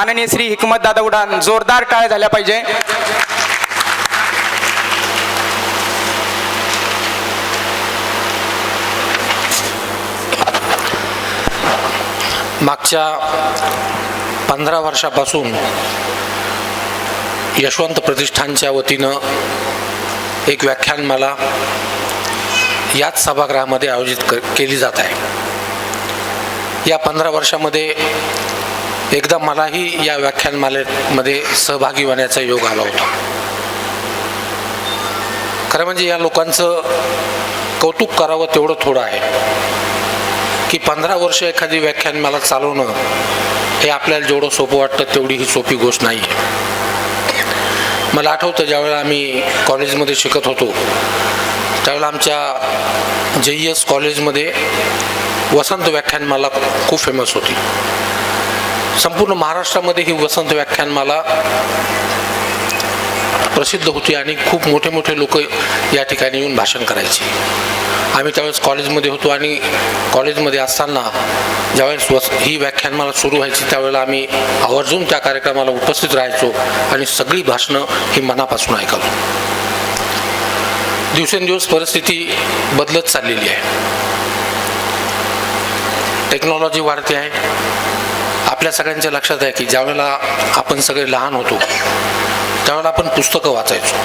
माननीय श्री हिकमत दादा उडान जोरदार टाळ्या झाल्या पाहिजे. मागच्या पंधरा वर्षापासून यशवंत प्रतिष्ठानच्या वतीनं एक व्याख्यान मला याच सभागृहामध्ये आयोजित क केली जात आहे. या पंधरा वर्षामध्ये एकदा मलाही या व्याख्यानमालेमध्ये सहभागी होण्याचा योग आला होता. खरं म्हणजे या लोकांचं कौतुक करावं तेवढं थोडं आहे. की पंधरा वर्ष एखादी व्याख्यान मला चालवणं हे आपल्याला जेवढं सोपं वाटतं तेवढी ही सोपी गोष्ट नाही आहे मला आठवतं ज्यावेळेला आम्ही कॉलेजमध्ये शिकत होतो त्यावेळेला आमच्या जे ई एस कॉलेजमध्ये वसंत व्याख्यानमाला खूप फेमस होती. संपूर्ण महाराष्ट्रामध्ये ही वसंत व्याख्यानमाला प्रसिद्ध होती आणि खूप मोठे मोठे लोक या ठिकाणी येऊन भाषण करायचे. आम्ही त्यावेळेस कॉलेजमध्ये होतो आणि कॉलेजमध्ये असताना ज्यावेळेस वस ही व्याख्यानमाला सुरू व्हायची त्यावेळेला आम्ही आवर्जून त्या कार्यक्रमाला उपस्थित राहायचो आणि सगळी भाषणं ही मनापासून ऐकतो दिवसेंदिवस परिस्थिती बदलत चाललेली आहे. टेक्नॉलॉजी वाढते आहे. आपल्या सगळ्यांच्या लक्षात आहे की ज्यावेळेला आपण सगळे लहान होतो त्यावेळेला आपण पुस्तकं वाचायचो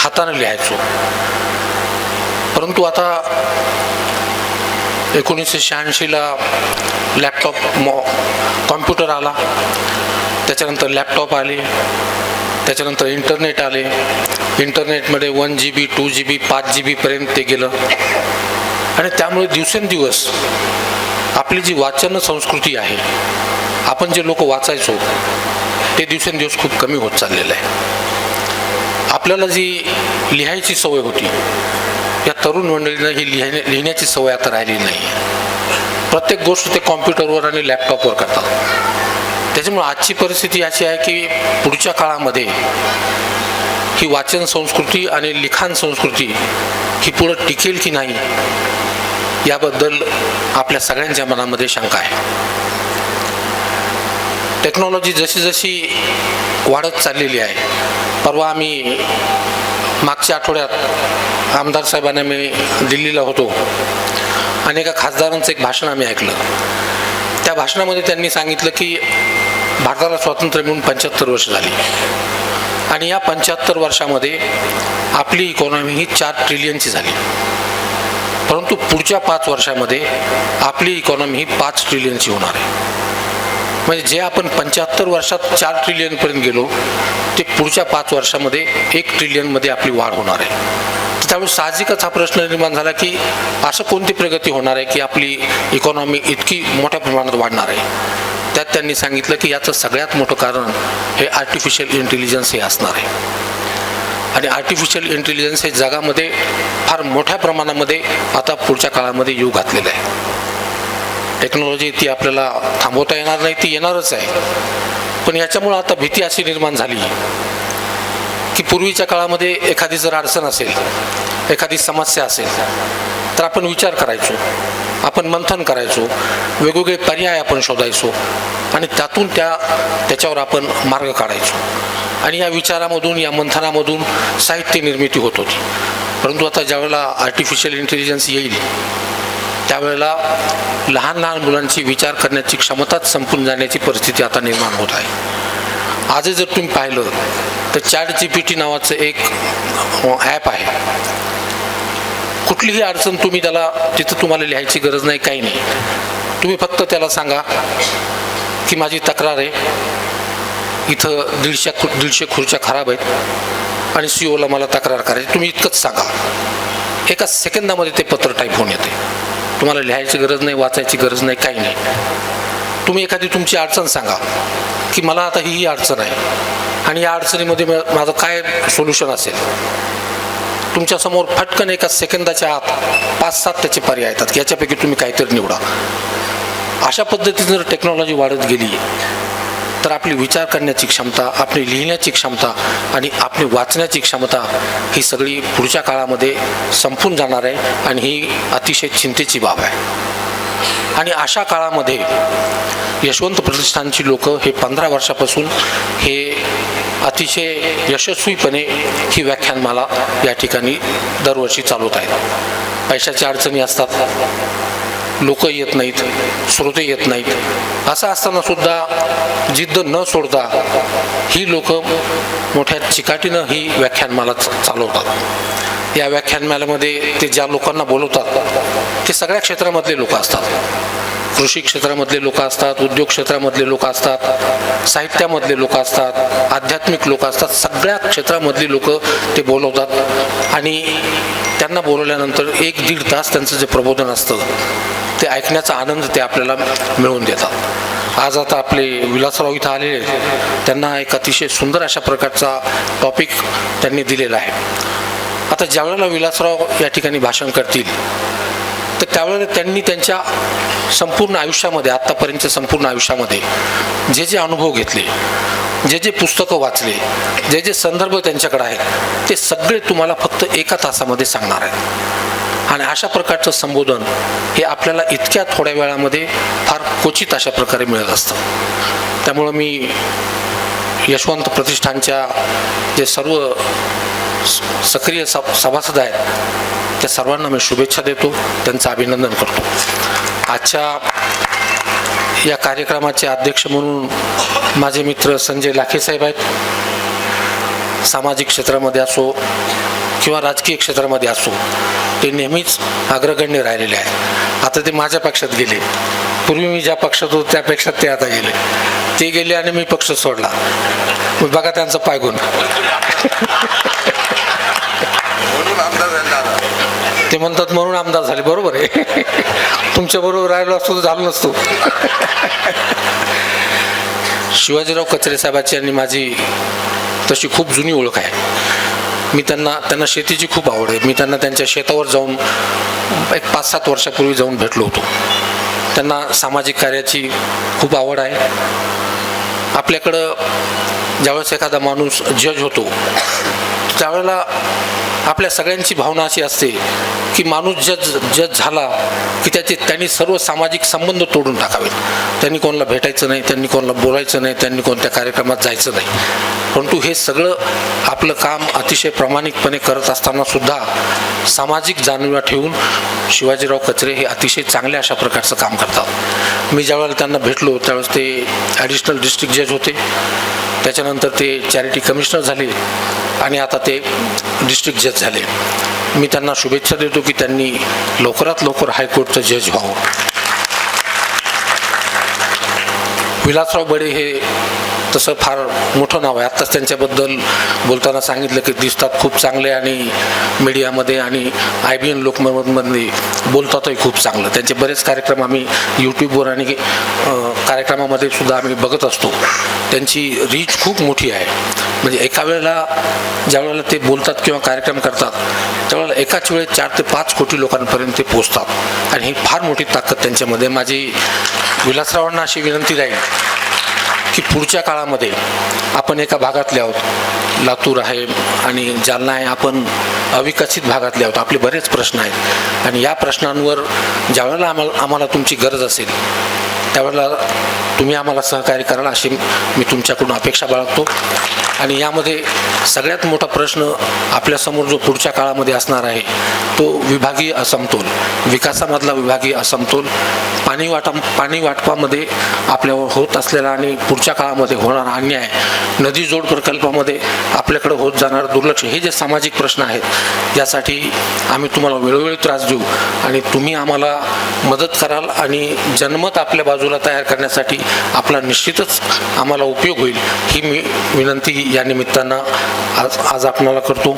हाताने लिहायचो. परंतु आता एकोणीसशे शहाऐंशीला लॅपटॉप मॉ कॉम्प्युटर आला त्याच्यानंतर लॅपटॉप आले त्याच्यानंतर इंटरनेट आले इंटरनेटमध्ये one G B to G B पाच जी बीपर्यंत ते गेलं. आणि त्यामुळे दिवसेंदिवस आपली जी वाचन संस्कृती आहे आपण जे लोक वाचायचो ते दिवसेंदिवस खूप कमी होत चाललेलं आहे. आपल्याला जी लिहायची सवय होती या तरुण मंडळींना ही लिहिण्या लिहिण्याची सवय आता राहिली नाही. प्रत्येक गोष्ट ते कॉम्प्युटरवर आणि लॅपटॉपवर करतात. त्याच्यामुळे आजची परिस्थिती अशी आहे की पुढच्या काळामध्ये ही वाचन संस्कृती आणि लिखाण संस्कृती ही पुढं टिकेल की नाही याबद्दल आपल्या सगळ्यांच्या मनामध्ये शंका आहे. टेक्नॉलॉजी जशी जशी वाढत चाललेली आहे. परवा आम्ही मागच्या आठवड्यात आमदार साहेबांना मी दिल्लीला होतो. आणि एका खासदारांचं एक भाषण आम्ही ऐकलं. त्या भाषणामध्ये त्यांनी सांगितलं की भारताला स्वातंत्र्य मिळून पंच्याहत्तर वर्ष झाली. आणि या पंच्याहत्तर वर्षामध्ये आपली इकॉनॉमी ही चार ट्रिलियनची झाली. परंतु पुढच्या पाच वर्षामध्ये आपली इकॉनॉमी ही पाच ट्रिलियनची होणार आहे. म्हणजे जे आपण पंच्याहत्तर वर्षात चार ट्रिलियनपर्यंत गेलो ते पुढच्या पाच वर्षामध्ये एक ट्रिलियनमध्ये आपली वाढ होणार आहे. त्यामुळे साहजिकच हा प्रश्न निर्माण झाला की असं कोणती प्रगती होणार आहे की आपली इकॉनॉमी इतकी मोठ्या प्रमाणात वाढणार आहे? त्यात त्यांनी सांगितलं की याचं सगळ्यात मोठं कारण हे आर्टिफिशियल इंटेलिजन्स हे असणार आहे. आणि आर्टिफिशियल इंटेलिजन्स हे जगामध्ये फार मोठ्या प्रमाणामध्ये आता पुढच्या काळामध्ये येऊ घातलेलं आहे. टेक्नॉलॉजी ती आपल्याला थांबवता येणार नाही ती येणारच आहे. पण याच्यामुळं आता भीती अशी निर्माण झाली की पूर्वीच्या काळामध्ये एखादी जर अडचण असेल एखादी समस्या असेल तर आपण विचार करायचो आपण मंथन करायचो वेगवेगळे पर्याय आपण शोधायचो आणि त्यातून त्या त्याच्यावर आपण मार्ग काढायचो. आणि या विचारामधून या मंथनामधून साहित्य निर्मिती होत होती. परंतु आता ज्यावेळेला आर्टिफिशियल इंटेलिजन्स येईल त्यावेळेला लहान लहान मुलांची विचार करण्याची क्षमताच संपून जाण्याची परिस्थिती आता निर्माण होत आहे. आजही जर तुम्ही पाहिलं तर चॅट जी पी टी नावाचं एक ॲप आहे. कुठलीही अडचण तुम्ही त्याला तिथं तुम्हाला लिहायची गरज नाही काही नाही. तुम्ही फक्त त्याला सांगा की माझी तक्रार आहे इथं दीडशे खु दीडशे खुर्च्या खराब आहेत आणि सी ओला मला तक्रार करायची. तुम्ही इतकंच सांगा. एका सेकंदामध्ये ते पत्र टाईप होऊन येते. तुम्हाला लिहायची गरज नाही वाचायची गरज नाही काही नाही. तुम्ही एखादी तुमची अडचण सांगा की मला आता ही ही अडचण आहे आणि या अडचणीमध्ये माझं काय सोल्युशन असेल? तुमच्यासमोर फटकन एका सेकंदाच्या आत पाच सात त्याचे पर्याय येतात. याच्यापैकी तुम्ही काहीतरी निवडा. अशा पद्धतीने जर टेक्नॉलॉजी वाढत गेली तर आपली विचार करण्याची क्षमता आपली लिहिण्याची क्षमता आणि आपली वाचण्याची क्षमता ही सगळी पुढच्या काळामध्ये संपून जाणार आहे आणि ही अतिशय चिंतेची बाब आहे. आणि अशा काळामध्ये यशवंत प्रतिष्ठानची लोक हे पंधरा वर्षापासून हे अतिशय यशस्वीपणे ही व्याख्यानमाला या ठिकाणी दरवर्षी चालवत आहेत. पैशाच्या अडचणी असतात. लोक येत नाहीत श्रोते येत नाहीत. असं असताना सुद्धा जिद्द न सोडता ही लोक मोठ्या चिकाटीनं ही व्याख्यानमाला चालवतात. या व्याख्यानमालामध्ये ते ज्या लोकांना बोलवतात ते सगळ्या क्षेत्रामधले लोक असतात. कृषी क्षेत्रामधले लोक असतात उद्योग क्षेत्रामधले लोक असतात साहित्यामधले लोक असतात आध्यात्मिक लोक असतात सगळ्या क्षेत्रामधली लोक ते बोलवतात. आणि त्यांना बोलवल्यानंतर एक दीड तास त्यांचं जे प्रबोधन असतं ते ऐकण्याचा आनंद ते आपल्याला मिळवून देतात. आज आता आपले विलासराव इथं आलेले त्यांना एक अतिशय सुंदर अशा प्रकारचा टॉपिक त्यांनी दिलेला आहे. आता ज्यावेळेला विलासराव या ठिकाणी भाषण करतील तर त्यावेळेला त्यांनी त्यांच्या संपूर्ण आयुष्यामध्ये आत्तापर्यंतच्या संपूर्ण आयुष्यामध्ये जे जे अनुभव घेतले जे जे पुस्तकं वाचले जे जे संदर्भ त्यांच्याकडे आहेत ते सगळे तुम्हाला फक्त एका तासामध्ये सांगणार आहेत. आणि अशा प्रकारचं संबोधन हे आपल्याला इतक्या थोड्या वेळामध्ये फार क्वचित अशा प्रकारे मिळत असतं. त्यामुळं मी यशवंत प्रतिष्ठानच्या जे सर्व सक्रिय स- सभासद आहेत. त्या सर्वांना मी शुभेच्छा देतो. त्यांचं अभिनंदन करतो. आजच्या या कार्यक्रमाचे अध्यक्ष म्हणून माझे मित्र संजय लाखे साहेब आहेत. सामाजिक क्षेत्रामध्ये असो किंवा राजकीय क्षेत्रामध्ये असो ते नेहमीच अग्रगण्य राहिलेले आहे आता ते माझ्या पक्षात गेले. पूर्वी मी ज्या पक्षात होतो त्या पक्षात ते आता गेले. ते गेले आणि मी पक्ष सोडला. मग बघा त्यांचं पायगुण म्हणून आमदार झाले दादा ते म्हणतात म्हणून आमदार झाले. बरोबर आहे. तुमच्या बरोबर राहिलो असतो तर झालो नसतो. शिवाजीराव कचरे साहेबाची आणि माझी तशी खूप जुनी ओळख आहे. मी त्यांना त्यांना शेतीची खूप आवड आहे. मी त्यांना त्यांच्या शेतावर जाऊन एक पाच सात वर्षापूर्वी जाऊन भेटलो होतो. त्यांना सामाजिक कार्याची खूप आवड आहे. आपल्याकडं ज्यावेळेस एखादा माणूस जज होतो त्यावेळेला आपल्या सगळ्यांची भावना अशी असते की माणूस जज जज झाला की त्याचे त्यांनी सर्व सामाजिक संबंध तोडून टाकावेत. त्यांनी कोणाला भेटायचं नाही त्यांनी कोणाला बोलायचं नाही त्यांनी कोणत्या कार्यक्रमात जायचं नाही. परंतु हे सगळं आपलं काम अतिशय प्रामाणिकपणे करत असताना सुद्धा सामाजिक जाणीवा ठेवून शिवाजीराव कचरे हे अतिशय चांगल्या अशा प्रकारचं काम करतात. मी ज्यावेळेला त्यांना भेटलो त्यावेळेस ते ॲडिशनल डिस्ट्रिक्ट जज होते. त्याच्यानंतर ते चॅरिटी कमिशनर झाले आणि आता ते डिस्ट्रिक्ट जज झाले. मी त्यांना शुभेच्छा देतो की त्यांनी लवकरात लवकर हायकोर्टचं जज व्हावं. विलासराव बडे हे तसं फार मोठं नाव आहे. आत्ताच त्यांच्याबद्दल बोलताना सांगितलं की दिसतात खूप चांगले आणि मीडियामध्ये आणि आय बी एन लोकमतमध्ये बोलतातही खूप चांगलं. त्यांचे बरेच कार्यक्रम आम्ही यूट्यूबवर आणि कार्यक्रमामध्ये सुद्धा आम्ही बघत असतो. त्यांची रीच खूप मोठी आहे. म्हणजे एका वेळेला ज्या वेळेला ते बोलतात किंवा कार्यक्रम करतात त्यावेळेला एकाच वेळेस चार ते पाच कोटी लोकांपर्यंत ते पोचतात आणि ही फार मोठी ताकद त्यांच्यामध्ये. माझी विलासरावांना अशी विनंती राहील की पुढच्या काळामध्ये आपण एका भागातले आहोत. लातूर आहे आणि जालना आहे. आपण अविकसित भागातले आहोत. आपले बरेच प्रश्न आहेत. आणि या प्रश्नांवर ज्यावेळेला आम्हाला आम्हाला तुमची गरज असेल त्यावेळेला तुम्ही आम्हाला सहकार्य कराल अशी मी तुमच्याकडून अपेक्षा बाळगतो. आणि यामध्ये सगळ्यात मोठा प्रश्न आपल्यासमोर जो पुढच्या काळामध्ये असणार आहे तो विभागीय असमतोल विकासामधला विभागीय असमतोल पाणी वाटा पाणी वाटपामध्ये आपल्यावर होत असलेला आणि पुढच्या काळामध्ये होणारा अन्याय नदी जोड प्रकल्पामध्ये आपल्याकडे होत जाणार दुर्लक्ष हे जे सामाजिक प्रश्न आहेत यासाठी आम्ही तुम्हाला वेळोवेळी त्रास देऊ आणि तुम्ही आम्हाला मदत कराल आणि जनमत आपल्या बाजूला तयार करण्यासाठी आपला निश्चितच आम्हाला उपयोग होईल ही मी विनंती या निमित्तानं आज आज आपणाला करतो.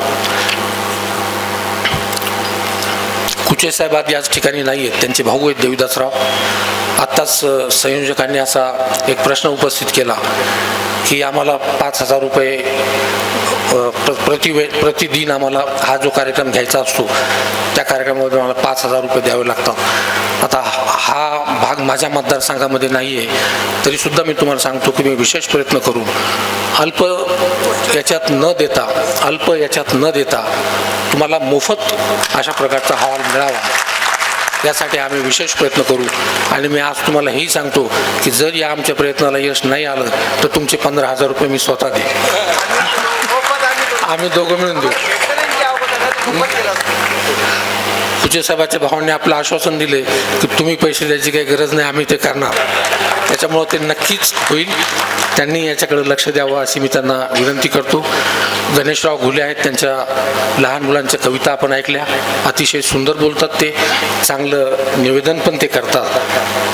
कुचे साहेब आज याच ठिकाणी नाही आहेत त्यांचे भाऊ आहेत देवीदासराव. आत्ताच संयोजकांनी असा एक प्रश्न उपस्थित केला की आम्हाला पाच हजार रुपये प्रति वे प्रतिदिन आम्हाला हा जो कार्यक्रम घ्यायचा असतो त्या कार्यक्रमामध्ये आम्हाला पाच हजार रुपये द्यावे लागतात. आता हा भाग माझ्या मतदारसंघामध्ये नाही आहे तरीसुद्धा मी तुम्हाला सांगतो की मी विशेष प्रयत्न करून अल्प याच्यात न देता अल्प याच्यात न देता तुम्हाला मोफत अशा प्रकारचा हवाल मिळावा. यासाठी आम्ही विशेष प्रयत्न करू. आणि मी आज तुम्हाला हेही सांगतो की जर या आमच्या प्रयत्नाला यश नाही आलं तर तुमचे पंधरा हजार रुपये मी स्वतः दे आम्ही दोघं मिळून देऊ. पूज्य भावांनी आपलं आश्वासन दिले की तुम्ही पैसे द्यायची काही गरज नाही आम्ही ते करणार. त्याच्यामुळं ते नक्कीच होईल. त्यांनी याच्याकडे लक्ष द्यावं अशी मी त्यांना विनंती करतो. गणेशराव घुले आहेत त्यांच्या लहान मुलांच्या कविता आपण ऐकल्या. अतिशय सुंदर बोलतात ते. चांगलं निवेदन पण ते करतात.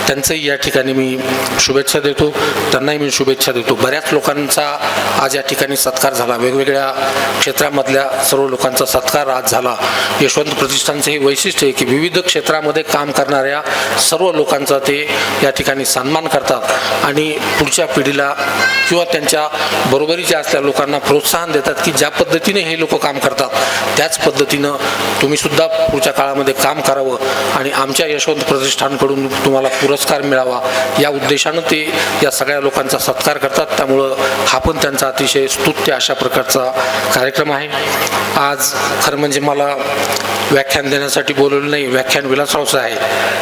त्यांचंही या ठिकाणी मी शुभेच्छा देतो. त्यांनाही मी शुभेच्छा देतो. बऱ्याच लोकांचा आज या ठिकाणी सत्कार झाला. वेगवेगळ्या क्षेत्रामधल्या सर्व लोकांचा सत्कार आज झाला. यशवंत प्रतिष्ठानचं हे वैशिष्ट्य आहे की विविध क्षेत्रामध्ये काम करणाऱ्या सर्व लोकांचा ते या ठिकाणी सन्मान करतात आणि पुढच्या पिढीला किंवा त्यांच्या बरोबरीच्या असल्या लोकांना प्रोत्साहन देतात की ज्या पद्धतीने हे लोक काम करतात त्याच पद्धतीनं तुम्हीसुद्धा पुढच्या काळामध्ये काम करावं. आणि आमच्या यशवंत प्रतिष्ठानकडून तुम्हाला पुरस्कार पुरस्कार मिळावा या उद्देशानं ते या सगळ्या लोकांचा सत्कार करतात. त्यामुळं हा पण त्यांचा अतिशय स्तुत्य अशा प्रकारचा कार्यक्रम आहे. आज खरं म्हणजे मला व्याख्यान देण्यासाठी बोलवलं नाही व्याख्यान विलासरावचं आहे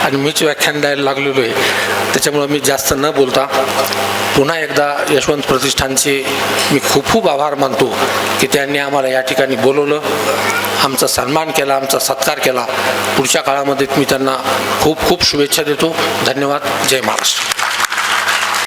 आणि मीच व्याख्यान द्यायला लागलेलो आहे. त्याच्यामुळं मी जास्त न बोलता पुन्हा एकदा यशवंत प्रतिष्ठानचे मी खूप खूप आभार मानतो की त्यांनी आम्हाला या ठिकाणी बोलवलं आमचा सन्मान केला आमचा सत्कार केला. पुढच्या काळामध्ये मी त्यांना खूप खूप शुभेच्छा देतो. धन्यवाद. धन्यवाद जय महाराष्ट्र